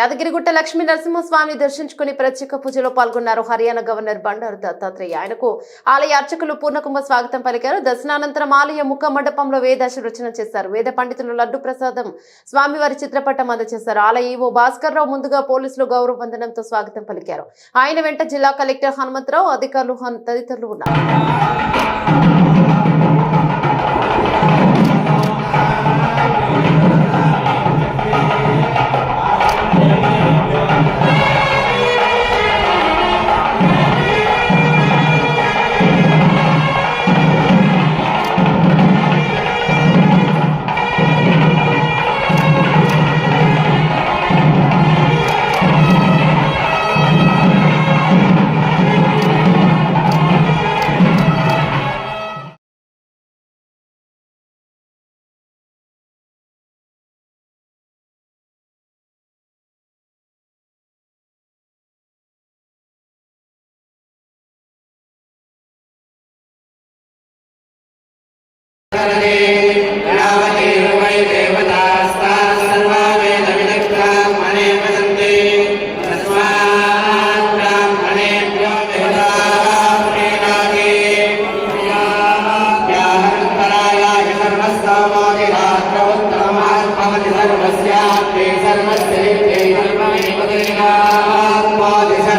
యాదగిరిగుట్ట లక్ష్మీ నరసింహస్వామిని దర్శించుకుని ప్రత్యేక పూజలో పాల్గొన్నారు. హర్యానా గవర్నర్ బండారు దత్తాత్రేయ. ఆయనకు ఆలయ అర్చకులు పూర్ణకుంభ స్వాగతం పలికారు. దర్శనానంతరం ఆలయ ముఖ మండపంలో వేదాశీర్వచనం చేశారు. వేద పండితులు లడ్డు ప్రసాదం స్వామివారి చిత్రపటం అందజేశారు. ఆలయ ఈవో భాస్కర్ రావు ముందుగా పోలీసులు గౌరవ వందనంతో స్వాగతం పలికారు. ఆయన వెంట జిల్లా కలెక్టర్ హనుమంతరావు అధికారులు హన్- తదితరులు ఉన్నారు.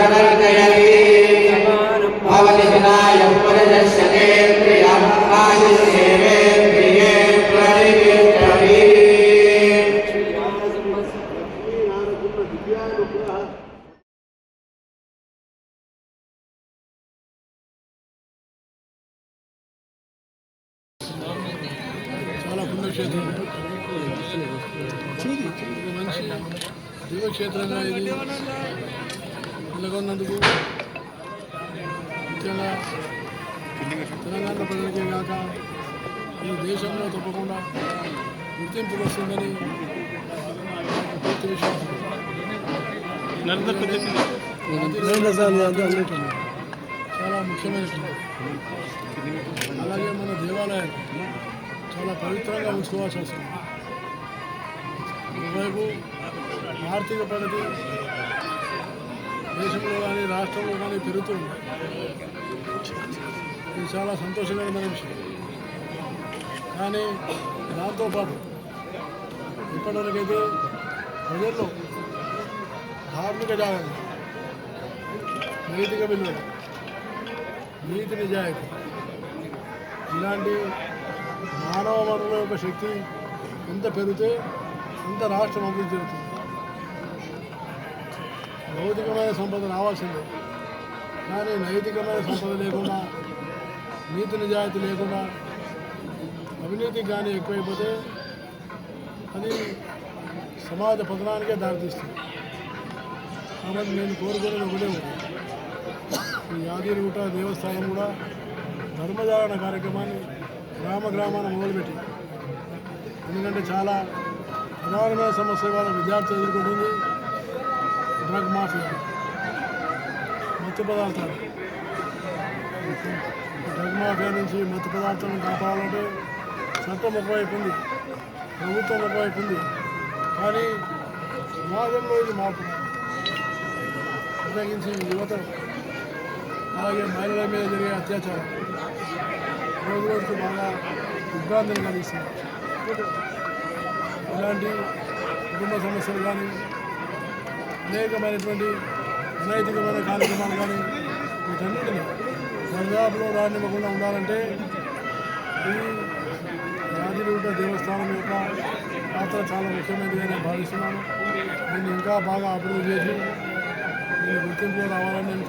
भवति మంచి దివ్యక్షేత్రంగా ఇది నెలకొన్నందుకు ముఖ్యంగా తెలంగాణ ప్రజలకే కాక ఈ దేశంలో తప్పకుండా గుర్తింపు వస్తుందని పూర్తి విశ్వాసం చాలా ముఖ్యమైన అలాగే మన దేవాలయాలు చాలా పవిత్రంగా ఉంచుకోవాల్సి వస్తుంది. ఒకవైపు ఆర్థిక ప్రగతి దేశంలో కానీ రాష్ట్రంలో కానీ పెరుగుతుంది. ఇది చాలా సంతోషకరమైన విషయం. కానీ దాంతోపాటు ఇప్పటివరకైతే ప్రజల్లో ధార్మిక జాగ్రత్త నైతిక విలువలు నీతి నిజాయితీ ఇలాంటి మానవ వనరుల యొక్క శక్తి ఎంత పెరిగితే అంత రాష్ట్రం అభివృద్ధి జరుగుతుంది భౌతికమైన సంపద రావాల్సిందే. కానీ నైతికమైన సంపద లేకుండా నీతి నిజాయితీ లేకుండా అవినీతి కానీ ఎక్కువైపోతే అది సమాజ పతనానికే దారితీస్తుంది. కాబట్టి నేను కోరుకునేది ఒకటే ఉంది. ఈ యాదగిరిగుట్ట దేవస్థానం కూడా ధర్మధారణ కార్యక్రమాన్ని గ్రామ గ్రామాన మొదలుపెట్టి. ఎందుకంటే చాలా ప్రధానమైన సమస్య వాళ్ళ విద్యార్థులు ఎదుర్కొంటుంది. Drug mafia. మత్తు పదార్థాలు. డ్రగ్ మాఫియా నుంచి మత్తు పదార్థాలను కాపాడాలంటే చట్టం ఒకవైపు ఉంది. ప్రభుత్వం ఒకవైపు ఉంది. కానీ సమాజంలో ఇది మార్పు. ప్రత్యేకించి యువత. అలాగే మహిళల మీద జరిగే అత్యాచారం రోజు బాగా ఇబ్బందులు కలిగిస్తుంది ఇలాంటి కుటుంబ సమస్యలు కానీ అనేకమైనటువంటి అనైతికమైన కార్యక్రమాలు కానీ వీటన్నిటిని దర్దాపులో రానివ్వకుండా ఉండాలంటే ఈ యాదిరిగుట్ట దేవస్థానం యొక్క పాత్ర చాలా ముఖ్యమైనది నేను భావిస్తున్నాను. దీన్ని ఇంకా బాగా అభివృద్ధి చేసి దీన్ని గుర్తింపులో రావాలని నేను